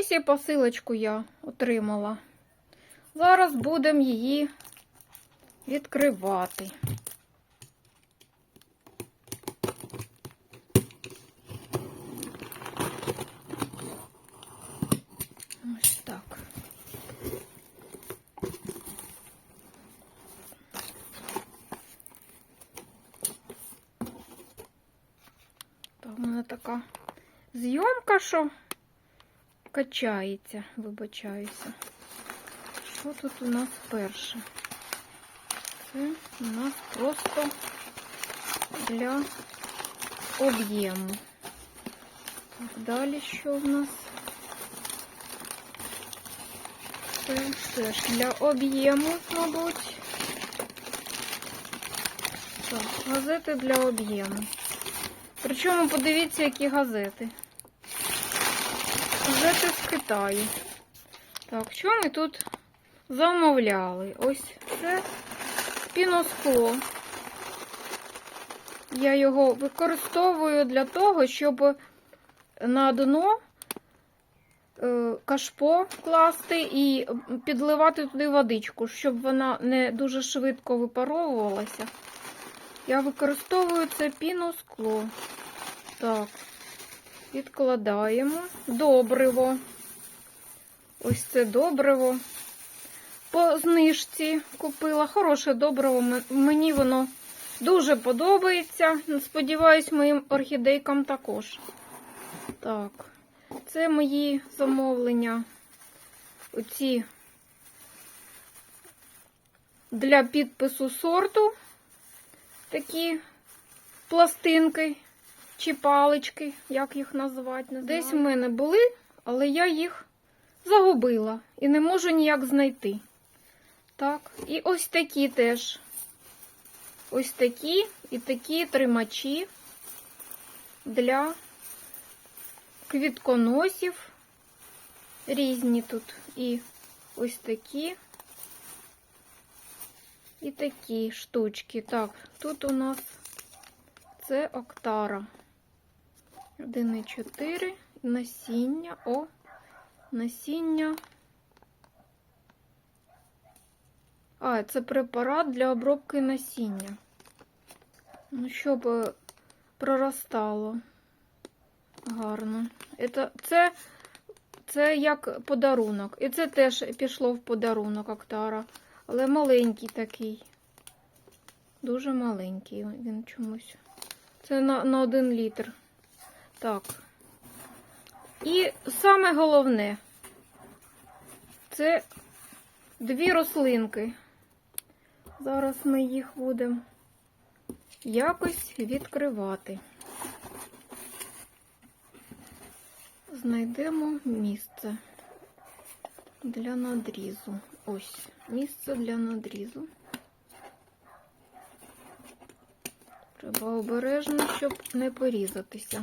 Ось і посилочку я отримала. Зараз будемо її відкривати. Ось так. Та мене така зйомка, що качається, вибачаюся. Що тут у нас перше? Це у нас просто для об'єму. Так, далі що в нас? Це теж для об'єму, мабуть. Так, газети для об'єму. Причому подивіться, які газети. Газети з Китаю. Так, що ми тут замовляли? Ось це піноскло. Я його використовую для того, щоб на дно е, кашпо класти і підливати туди водичку, щоб вона не дуже швидко випаровувалася. Я використовую це піноскло. Так, відкладаємо. Добриво. Ось це добриво. По знижці купила. Хороше добриво. Мені воно дуже подобається. Сподіваюсь, моїм орхідейкам також. Так, це мої замовлення. Оці для підпису сорту такі пластинки чи палички, як їх назвати. не Десь в мене були, але я їх загубила і не можу ніяк знайти. Так, і ось такі теж. Ось такі і такі тримачі для квітконосів. Різні тут і ось такі. І такі штучки. Так, тут у нас це Октара. 1,4 насіння. О, насіння. А, це препарат для обробки насіння. Ну, щоб е, проростало гарно. Це, це, це як подарунок. І це теж пішло в подарунок Октара. Але маленький такий. Дуже маленький він чомусь. Це на, на один літр. Так. І саме головне це дві рослинки. Зараз ми їх будемо якось відкривати. Знайдемо місце для надрізу. Ось, місце для надрізу. Треба обережно, щоб не порізатися.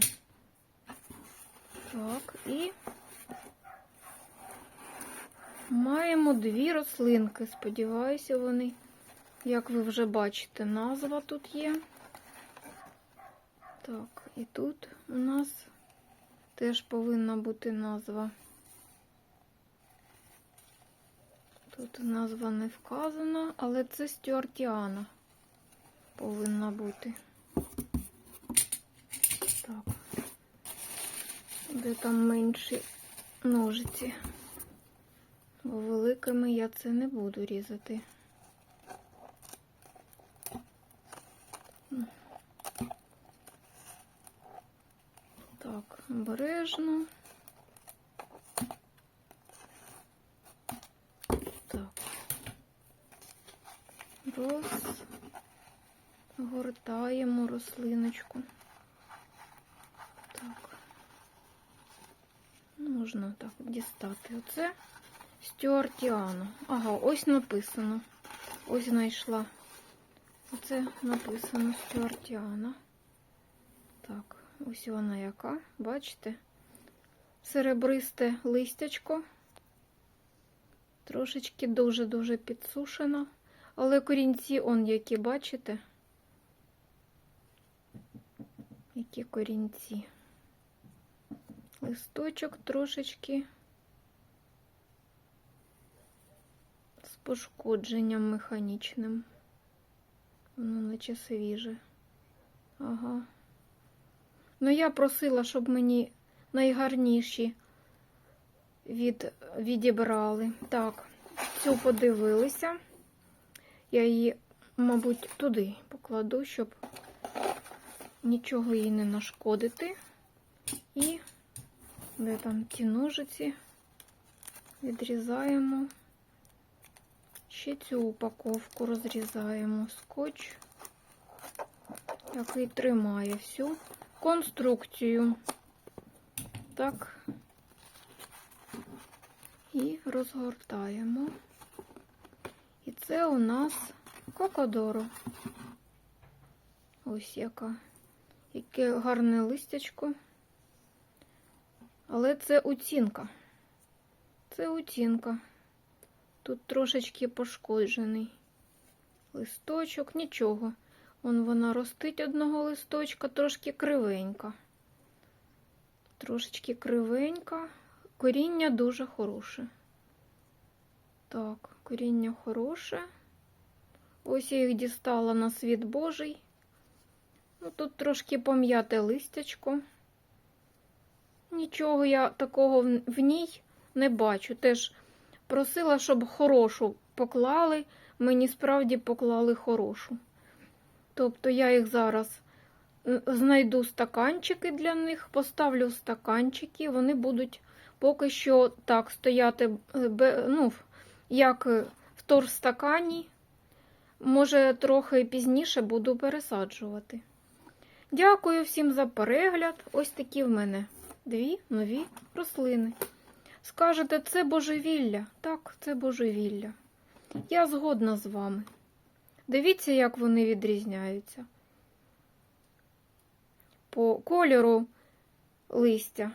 Так, і маємо дві рослинки. Сподіваюся, вони, як ви вже бачите, назва тут є. Так, і тут у нас теж повинна бути назва. Тут назва не вказана, але це стюартіана повинна бути. Так. Де там менші ножиці? Бо великими я це не буду різати. Так, обережно. Так. Розгортаємо рослиночку. Так. Можна так дістати. Оце стюартіано. Ага, ось написано. Ось знайшла. Оце написано стюартіана. Так, ось вона яка, бачите? Серебристе листячко. Трошечки дуже-дуже підсушена. Але корінці, он які, бачите? Які корінці листочок трошечки з пошкодженням механічним. Воно наче свіже. Ага. Ну, я просила, щоб мені найгарніші від, відібрали. Так, цю подивилися. Я її, мабуть, туди покладу, щоб нічого їй не нашкодити. І де там ті ножиці відрізаємо. Ще цю упаковку розрізаємо скотч, який тримає всю конструкцію. Так. І розгортаємо. І це у нас кокодоро. Ось яка. Яке гарне листячко. Але це оцінка. Це оцінка. Тут трошечки пошкоджений листочок, нічого. Вон вона ростить одного листочка, трошки кривенька. Трошечки кривенька. Коріння дуже хороше. Так, коріння хороше. Ось я їх дістала на світ Божий. Ну, тут трошки пом'яте листячко. Нічого я такого в ній не бачу. Теж просила, щоб хорошу поклали. Мені справді поклали хорошу. Тобто я їх зараз е, знайду стаканчики для них, поставлю стаканчики, вони будуть поки що так стояти, е, ну, як е, в торстакані. Може, трохи пізніше буду пересаджувати. Дякую всім за перегляд. Ось такі в мене дві нові рослини. Скажете, це божевілля? Так, це божевілля. Я згодна з вами. Дивіться, як вони відрізняються. По кольору листя.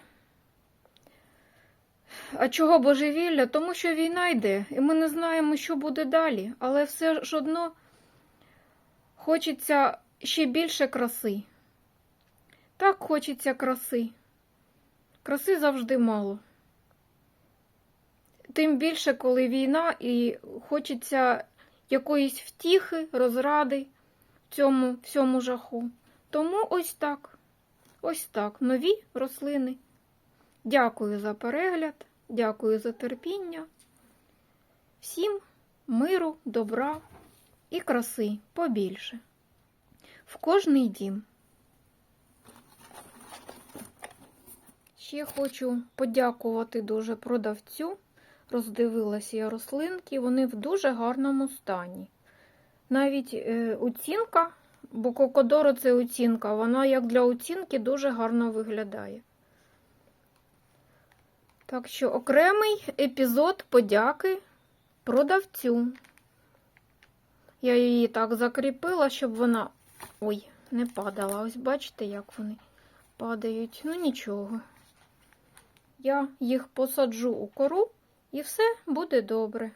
А чого божевілля? Тому що війна йде, і ми не знаємо, що буде далі. Але все ж одно хочеться ще більше краси. Так хочеться краси. Краси завжди мало. Тим більше, коли війна, і хочеться якоїсь втіхи, розради в цьому всьому жаху. Тому ось так. Ось так. Нові рослини. Дякую за перегляд, дякую за терпіння. Всім миру, добра і краси побільше. В кожний дім. Ще хочу подякувати дуже продавцю. Роздивилася я рослинки, вони в дуже гарному стані. Навіть е, оцінка, бо кокодоро це оцінка, вона як для оцінки дуже гарно виглядає. Так що окремий епізод подяки продавцю. Я її так закріпила, щоб вона. Ой, не падала. Ось бачите, як вони падають. Ну нічого. Я їх посаджу у кору, і все буде добре.